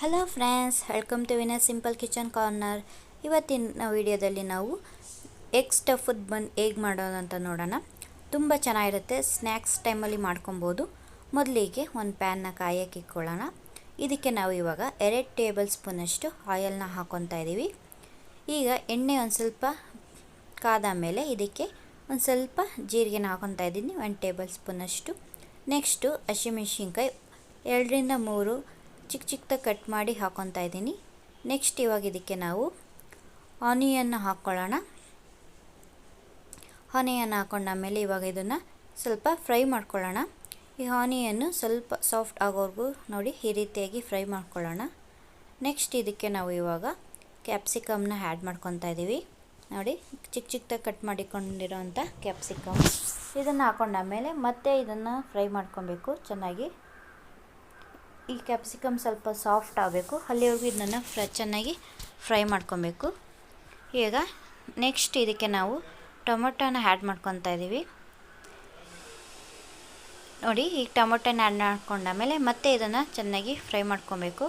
Hello friends welcome to Veena simple kitchen corner ಇವತ್ತಿನ ವಿಡಿಯೋದಲ್ಲಿ ನಾವು ಎಗ್ ಸ್ಟಫುದ್ ಬನ್ ಹೇಗೆ ಮಾಡೋದು ಅಂತ ನೋಡೋಣ. ತುಂಬ ಚೆನ್ನಾಗಿರುತ್ತೆ ಸ್ನ್ಯಾಕ್ಸ್ ಟೈಮಲ್ಲಿ ಮಾಡ್ಕೊಬೋದು. ಮೊದಲಿಗೆ ಒಂದು ಪ್ಯಾನ್ನ ಕಾಯಕ್ಕೆ ಇಟ್ಕೊಳ್ಳೋಣ. ಇದಕ್ಕೆ ನಾವು ಇವಾಗ ಎರಡು ಟೇಬಲ್ ಸ್ಪೂನಷ್ಟು ಆಯಿಲ್ನ ಹಾಕ್ಕೊತಾ ಇದ್ದೀವಿ ಈಗ ಎಣ್ಣೆ ಒಂದು ಸ್ವಲ್ಪ ಕಾದ ಮೇಲೆ ಇದಕ್ಕೆ ಒಂದು ಸ್ವಲ್ಪ ಜೀರಿಗೆನ ಹಾಕೊತಾ ಇದ್ದೀನಿ ಒಂದು ಟೇಬಲ್ ಸ್ಪೂನಷ್ಟು ನೆಕ್ಸ್ಟು ಹಸಿಮೆಣ್ಸಿನ್ಕಾಯಿ, ಎರಡರಿಂದ ಮೂರು ಚಿಕ್ಕ ಚಿಕ್ಕದಾಗಿ ಕಟ್ ಮಾಡಿ ಹಾಕೊತಾ ಇದ್ದೀನಿ. ನೆಕ್ಸ್ಟ್ ಇವಾಗ ಇದಕ್ಕೆ ನಾವು ಆನಿಯನ್ನ ಹಾಕ್ಕೊಳ್ಳೋಣ ಆನಿಯನ್ ಮೇಲೆ ಇವಾಗ ಇದನ್ನು ಸ್ವಲ್ಪ ಫ್ರೈ ಮಾಡ್ಕೊಳ್ಳೋಣ. ಈ ಆನಿಯನ್ನು ಸ್ವಲ್ಪ ಸಾಫ್ಟ್ ಆಗೋವರೆಗೂ ನೋಡಿ ಈ ರೀತಿಯಾಗಿ ಫ್ರೈ ಮಾಡ್ಕೊಳ್ಳೋಣ. ನೆಕ್ಸ್ಟ್ ಇದಕ್ಕೆ ನಾವು ಇವಾಗ ಕ್ಯಾಪ್ಸಿಕಮ್ನ ಆ್ಯಡ್ ಮಾಡ್ಕೊತಾ ಇದ್ದೀವಿ. ನೋಡಿ ಚಿಕ್ಕ ಚಿಕ್ಕದಾಗಿ ಕಟ್ ಮಾಡಿಕೊಂಡಿರೋಂಥ ಕ್ಯಾಪ್ಸಿಕಮ್ ಇದನ್ನು ಮೇಲೆ ಮತ್ತೆ ಇದನ್ನು ಫ್ರೈ ಮಾಡ್ಕೊಬೇಕು. ಚೆನ್ನಾಗಿ ಈ ಕ್ಯಾಪ್ಸಿಕಮ್ ಸ್ವಲ್ಪ ಸಾಫ್ಟ್ ಆಗಬೇಕು. ಅಲ್ಲಿವರೆಗೂ ಇದನ್ನು ಫ್ರ ಚೆನ್ನಾಗಿ ಫ್ರೈ ಮಾಡ್ಕೊಬೇಕು. ಈಗ ನೆಕ್ಸ್ಟ್ ಇದಕ್ಕೆ ನಾವು ಟೊಮೊಟೊನ ಆ್ಯಡ್ ಮಾಡ್ಕೊತಾ ಇದ್ದೀವಿ ನೋಡಿ, ಈಗ ಟೊಮೊಟೊನ ಆ್ಯಡ್ ಮಾಡ್ಕೊಂಡಾಮೇಲೆ ಮತ್ತೆ ಇದನ್ನು ಚೆನ್ನಾಗಿ ಫ್ರೈ ಮಾಡ್ಕೊಬೇಕು.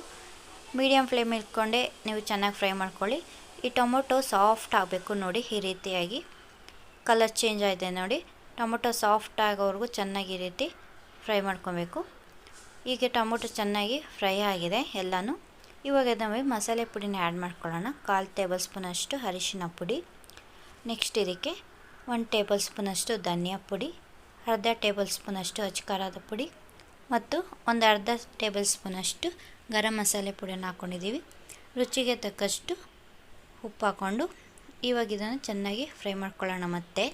ಮೀಡಿಯಮ್ ಫ್ಲೇಮ್ ಇಟ್ಕೊಂಡೆ ನೀವು ಚೆನ್ನಾಗಿ ಫ್ರೈ ಮಾಡ್ಕೊಳ್ಳಿ. ಈ ಟೊಮೊಟೊ ಸಾಫ್ಟ್ ಆಗಬೇಕು ನೋಡಿ, ಈ ರೀತಿಯಾಗಿ. ಕಲರ್ ಚೇಂಜ್ ಆಗಿದೆ ನೋಡಿ. ಟೊಮೊಟೊ ಸಾಫ್ಟ್ ಆಗೋವರೆಗೂ ಚೆನ್ನಾಗಿ ಈ ರೀತಿ ಫ್ರೈ ಮಾಡ್ಕೊಬೇಕು. ಈಗ ಟೊಮೊಟೊ ಚೆನ್ನಾಗಿ ಫ್ರೈ ಆಗಿದೆ ಎಲ್ಲನೂ. ಇವಾಗ ನಾವು ಮಸಾಲೆ ಪುಡಿನ ಆ್ಯಡ್ ಮಾಡ್ಕೊಳ್ಳೋಣ. ಕಾಲು ಟೇಬಲ್ ಸ್ಪೂನಷ್ಟು ಅರಿಶಿನ ಪುಡಿ. ನೆಕ್ಸ್ಟ್ ಇದಕ್ಕೆ ಒಂದು ಟೇಬಲ್ ಸ್ಪೂನಷ್ಟು ಧನಿಯಾ ಪುಡಿ, ಅರ್ಧ ಟೇಬಲ್ ಸ್ಪೂನಷ್ಟು ಅಚ್ಚಕಾರದ ಪುಡಿ ಮತ್ತು ಒಂದು ಅರ್ಧ ಟೇಬಲ್ ಸ್ಪೂನಷ್ಟು ಗರಂ ಮಸಾಲೆ ಪುಡಿಯನ್ನು ಹಾಕ್ಕೊಂಡಿದ್ದೀವಿ ರುಚಿಗೆ ತಕ್ಕಷ್ಟು ಉಪ್ಪು ಹಾಕ್ಕೊಂಡು ಇವಾಗ ಇದನ್ನು ಚೆನ್ನಾಗಿ ಫ್ರೈ ಮಾಡ್ಕೊಳ್ಳೋಣ ಮತ್ತೆ.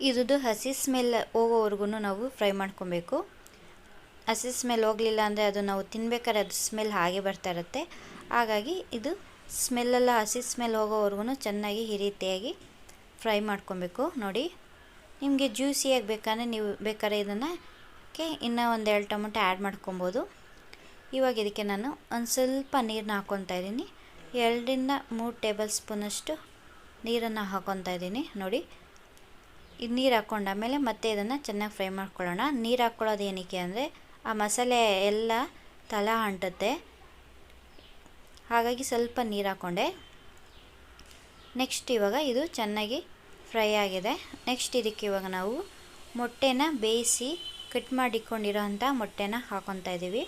ಇದ್ದು ಹಸಿ ಸ್ಮೆಲ್ ಹೋಗೋವರೆಗೂ ನಾವು ಫ್ರೈ ಮಾಡ್ಕೊಬೇಕು. ಹಸಿ ಸ್ಮೆಲ್ ಹೋಗಲಿಲ್ಲ ಅಂದರೆ ಅದು ನಾವು ತಿನ್ಬೇಕಾದ್ರೆ ಅದು ಸ್ಮೆಲ್ ಹಾಗೆ ಬರ್ತಾ ಇರುತ್ತೆ. ಹಾಗಾಗಿ ಇದು ಸ್ಮೆಲ್ಲೆಲ್ಲ ಹಸಿ ಸ್ಮೆಲ್ ಹೋಗೋವರೆಗೂ ಚೆನ್ನಾಗಿ ಈ ರೀತಿಯಾಗಿ ಫ್ರೈ ಮಾಡ್ಕೊಬೇಕು. ನೋಡಿ, ನಿಮಗೆ ಜ್ಯೂಸಿಯಾಗಿ ಬೇಕಾದ್ರೆ ನೀವು ಬೇಕಾದ್ರೆ ಇದನ್ನು ಕೆ, ಇನ್ನೂ ಒಂದು ಎರಡು ಟೊಮೊಟೊ ಆ್ಯಡ್ ಮಾಡ್ಕೊಬೋದು. ಇವಾಗ ಇದಕ್ಕೆ ನಾನು ಒಂದು ಸ್ವಲ್ಪ ನೀರನ್ನ ಹಾಕ್ಕೊತಾ ಇದ್ದೀನಿ. ಎರಡರಿಂದ ಮೂರು ಟೇಬಲ್ ಸ್ಪೂನಷ್ಟು ನೀರನ್ನು ಹಾಕ್ಕೊತಾ ಇದ್ದೀನಿ. ನೋಡಿ ಇದು ನೀರು ಹಾಕ್ಕೊಂಡಾಮೇಲೆ ಮತ್ತೆ ಇದನ್ನು ಚೆನ್ನಾಗಿ ಫ್ರೈ ಮಾಡ್ಕೊಳ್ಳೋಣ. ನೀರು ಹಾಕ್ಕೊಳ್ಳೋದು ಏನಕ್ಕೆ ಅಂದರೆ ಆ ಮಸಾಲೆ ಎಲ್ಲ ತಳ ಅಂಟುತ್ತೆ. ಹಾಗಾಗಿ ಸ್ವಲ್ಪ ನೀರು ಹಾಕ್ಕೊಂಡೆ ನೆಕ್ಸ್ಟ್ ಇವಾಗ ಇದು ಚೆನ್ನಾಗಿ ಫ್ರೈ ಆಗಿದೆ. ನೆಕ್ಸ್ಟ್ ಇದಕ್ಕೆ ಇವಾಗ ನಾವು ಮೊಟ್ಟೆನ ಬೇಯಿಸಿ ಕಟ್ ಮಾಡಿಕೊಂಡಿರೋ ಅಂಥ ಮೊಟ್ಟೆನ ಹಾಕ್ಕೊತಾ ಇದ್ದೀವಿ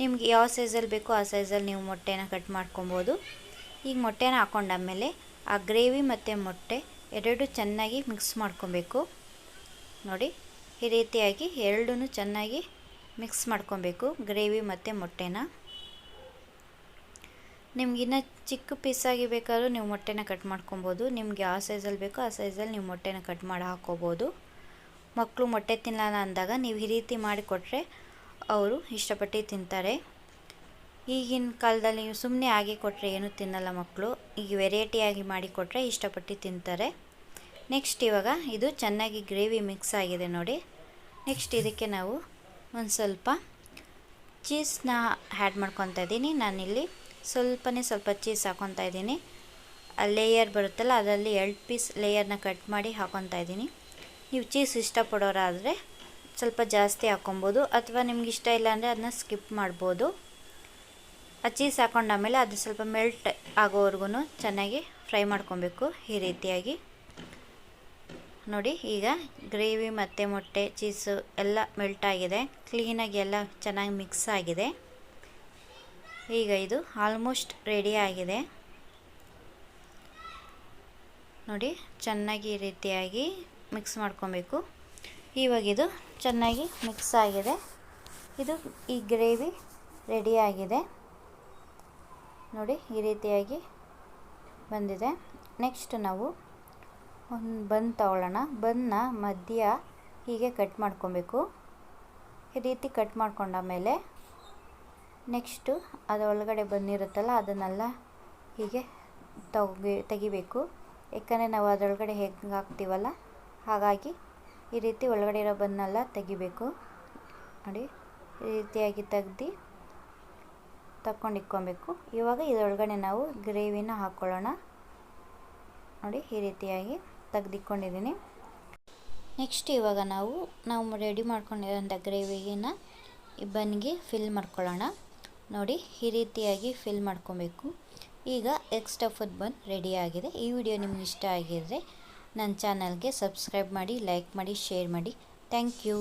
ನಿಮ್ಗೆ ಯಾವ ಸೈಜಲ್ಲಿ ಬೇಕೋ ಆ ಸೈಜಲ್ಲಿ ನೀವು ಮೊಟ್ಟೆನ ಕಟ್ ಮಾಡ್ಕೊಬೋದು. ಈಗ ಮೊಟ್ಟೆನ ಹಾಕ್ಕೊಂಡಾದ್ಮೇಲೆ ಆ ಗ್ರೇವಿ ಮತ್ತು ಮೊಟ್ಟೆ ಎರಡು ಚೆನ್ನಾಗಿ ಮಿಕ್ಸ್ ಮಾಡ್ಕೊಬೇಕು. ನೋಡಿ. ಈ ರೀತಿಯಾಗಿ ಎರಡೂ ಚೆನ್ನಾಗಿ ಮಿಕ್ಸ್ ಮಾಡ್ಕೊಬೇಕು. ಗ್ರೇವಿ ಮತ್ತು ಮೊಟ್ಟೆನ. ನಿಮ್ಗಿನ್ನ ಚಿಕ್ಕ ಪೀಸಾಗಿ ಬೇಕಾದರೂ ನೀವು ಮೊಟ್ಟೆನ ಕಟ್ ಮಾಡ್ಕೊಬೋದು. ನಿಮ್ಗೆ ಯಾವ ಸೈಜಲ್ಲಿ ಬೇಕೋ ಆ ಸೈಜಲ್ಲಿ ನೀವು ಮೊಟ್ಟೆನ ಕಟ್ ಮಾಡಿ ಹಾಕ್ಕೋಬೋದು ಮಕ್ಕಳು ಮೊಟ್ಟೆ ತಿನ್ನಲ್ಲ ಅಂದಾಗ ನೀವು ಈ ರೀತಿ ಮಾಡಿಕೊಟ್ರೆ ಅವರು ಇಷ್ಟಪಟ್ಟು ತಿಂತಾರೆ. ಈಗಿನ ಕಾಲದಲ್ಲಿ ನೀವು ಸುಮ್ಮನೆ ಆಗಿ ಕೊಟ್ಟರೆ ಏನೂ ತಿನ್ನಲ್ಲ ಮಕ್ಕಳು ಈಗ ವೆರೈಟಿಯಾಗಿ ಮಾಡಿಕೊಟ್ರೆ ಇಷ್ಟಪಟ್ಟು ತಿಂತಾರೆ. ನೆಕ್ಸ್ಟ್ ಇವಾಗ ಇದು ಚೆನ್ನಾಗಿ ಗ್ರೇವಿ ಮಿಕ್ಸ್ ಆಗಿದೆ ನೋಡಿ. ನೆಕ್ಸ್ಟ್ ಇದಕ್ಕೆ ನಾವು ಒಂದು ಸ್ವಲ್ಪ ಚೀಸ್ನ ಆ್ಯಡ್ ಮಾಡ್ಕೊತಾ ಇದ್ದೀನಿ. ನಾನಿಲ್ಲಿ ಸ್ವಲ್ಪನೇ ಸ್ವಲ್ಪ ಚೀಸ್ ಹಾಕೊತಾ ಇದ್ದೀನಿ. ಲೇಯರ್ ಬರುತ್ತಲ್ಲ, ಅದರಲ್ಲಿ ಎರಡು ಪೀಸ್ ಲೇಯರ್ನ ಕಟ್ ಮಾಡಿ ಹಾಕೊತಾ ಇದ್ದೀನಿ. ನೀವು ಚೀಸ್ ಇಷ್ಟಪಡೋರಾದರೆ ಸ್ವಲ್ಪ ಜಾಸ್ತಿ ಹಾಕ್ಕೊಬೋದು ಅಥವಾ ನಿಮ್ಗೆ ಇಷ್ಟ ಇಲ್ಲ ಅಂದರೆ ಅದನ್ನ ಸ್ಕಿಪ್ ಮಾಡ್ಬೋದು. ಆ ಚೀಸ್ ಹಾಕೊಂಡಾಮೇಲೆ ಅದು ಸ್ವಲ್ಪ ಮೆಲ್ಟ್ ಆಗೋವರೆಗೂ ಚೆನ್ನಾಗಿ ಫ್ರೈ ಮಾಡ್ಕೊಬೇಕು ಈ ರೀತಿಯಾಗಿ. ನೋಡಿ, ಈಗ ಗ್ರೇವಿ ಮತ್ತು ಮೊಟ್ಟೆ, ಚೀಸು ಎಲ್ಲ ಮೆಲ್ಟ್ ಆಗಿದೆ. ಕ್ಲೀನಾಗಿ ಎಲ್ಲ ಚೆನ್ನಾಗಿ ಮಿಕ್ಸ್ ಆಗಿದೆ. ಈಗ ಇದು ಆಲ್ಮೋಸ್ಟ್ ರೆಡಿ ಆಗಿದೆ. ನೋಡಿ, ಚೆನ್ನಾಗಿ ಈ ರೀತಿಯಾಗಿ ಮಿಕ್ಸ್ ಮಾಡ್ಕೊಬೇಕು. ಇವಾಗ ಇದು ಚೆನ್ನಾಗಿ ಮಿಕ್ಸ್ ಆಗಿದೆ. ಇದು ಈ ಗ್ರೇವಿ ರೆಡಿ ಆಗಿದೆ. ನೋಡಿ, ಈ ರೀತಿಯಾಗಿ ಬಂದಿದೆ. ನೆಕ್ಸ್ಟ್ ನಾವು ಒಂದು ಬನ್ ತಗೊಳ್ಳೋಣ. ಬನ್ನ ಮಧ್ಯ ಹೀಗೆ ಕಟ್ ಮಾಡ್ಕೊಬೇಕು. ಈ ರೀತಿ ಕಟ್ ಮಾಡ್ಕೊಂಡಾಮೇಲೆ ನೆಕ್ಸ್ಟು ಅದರೊಳಗಡೆ ಬಂದಿರುತ್ತಲ್ಲ, ಅದನ್ನೆಲ್ಲ ಹೀಗೆ ತೆಗಿ ತೆಗಿಬೇಕು. ಯಾಕಂದರೆ ನಾವು ಅದರೊಳಗಡೆ ಹೆಂಗೆ ಹಾಕ್ತೀವಲ್ಲ, ಹಾಗಾಗಿ ಈ ರೀತಿ ಒಳಗಡೆ ಇರೋ ಬನ್ನೆಲ್ಲ ತೆಗಿಬೇಕು. ನೋಡಿ, ಈ ರೀತಿಯಾಗಿ ತೆಗ್ದು ತಕ್ಕೊಂಡು ಇಕ್ಕೊಬೇಕು ಇವಾಗ ಇದರೊಳಗಡೆ ನಾವು ಗ್ರೇವಿನ ಹಾಕ್ಕೊಳ್ಳೋಣ ನೋಡಿ ಈ ರೀತಿಯಾಗಿ ತೆಗ್ದಿಕ್ಕೊಂಡಿದ್ದೀನಿ ನೆಕ್ಸ್ಟ್ ಇವಾಗ ನಾವು ನಾವು ರೆಡಿ ಮಾಡ್ಕೊಂಡಿರೋಂಥ ಗ್ರೇವಿನ ಬನ್ಗೆ ಫಿಲ್ ಮಾಡ್ಕೊಳ್ಳೋಣ. ನೋಡಿ ಈ ರೀತಿಯಾಗಿ ಫಿಲ್ ಮಾಡ್ಕೊಬೇಕು. ಈಗ ಎಗ್ ಸ್ಟಫದ್ ಬನ್ ರೆಡಿಯಾಗಿದೆ ಈ ವಿಡಿಯೋ ನಿಮ್ಗೆ ಇಷ್ಟ ಆಗಿದರೆ ನನ್ನ ಚಾನಲ್ಗೆ ಸಬ್ಸ್ಕ್ರೈಬ್ ಮಾಡಿ ಲೈಕ್ ಮಾಡಿ ಶೇರ್ ಮಾಡಿ. Thank you